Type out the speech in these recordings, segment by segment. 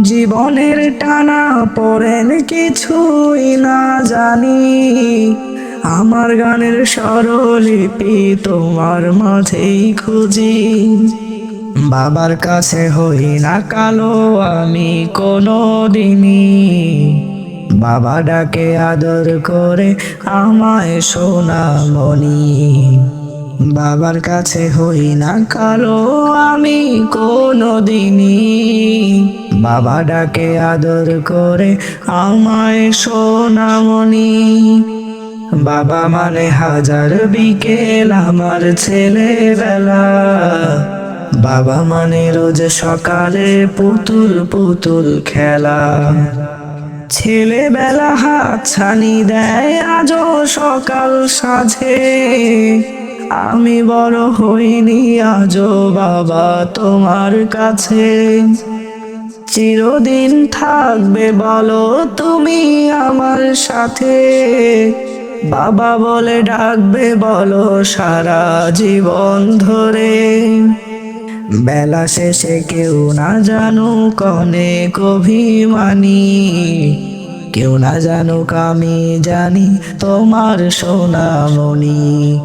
জীবনের টানা পড়েন কিছুই না জানি। আমার গানের স্বরলিপি তোমার মাঝেই খুঁজি। বাবার কাছে হই না কালো, আমি কোনো দিনই। বাবা ডাকে আদর করে আমায় সোনামণি বাবার কাছে হই না কালো, আমি কোনো দিনই। বাবা ডাকে আদর করে, আমায় সোনামণি। বাবা মানে হাজার বিকেল আমার ছেলেবেলা। বাবা মানে রোজ সকালে পুতুল পুতুল খেলা। ছেলেবেলা হাত ছানি দেয়, আজও সকাল সাজে আমি বড় হইনি, আজও বাবা তোমার কাছে। চিরদিন থাকবে, বলো তুমি আমার সাথে। বাবা বলে ডাকবে, বলো সারা জীবন ধরে। বেলা শেষে কেউ না জানুক অনেক অভিমানী। কেউ না জানুক আমি জানি তোমার সোনামণি।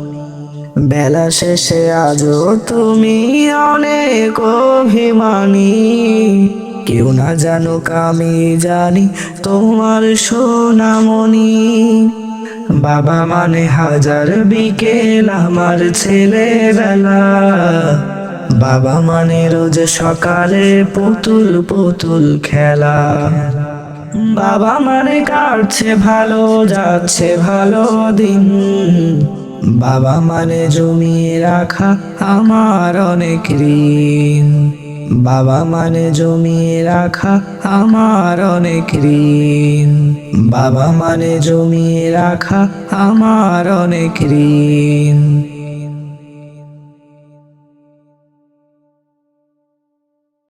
বেলা শেষে আজও তুমি অনেক অভিমানী। কেউ না জানুক, আমি জানি তোমার সোনামণি। বাবা মানে হাজার বিকেল আমার ছেলেবেলা। বাবা মানে রোজ সকালে পুতুল পুতুল খেলা। বাবা মানে কাটছে ভালো, যাচ্ছে ভালো দিন। বাবা মানে জমিয়ে রাখা আমার অনেক ঋণ। বাবা মানে জমিয়ে রাখা আমার অনেক ঋণ। বাবা মানে জমিয়ে রাখা আমার অনেক ঋণ।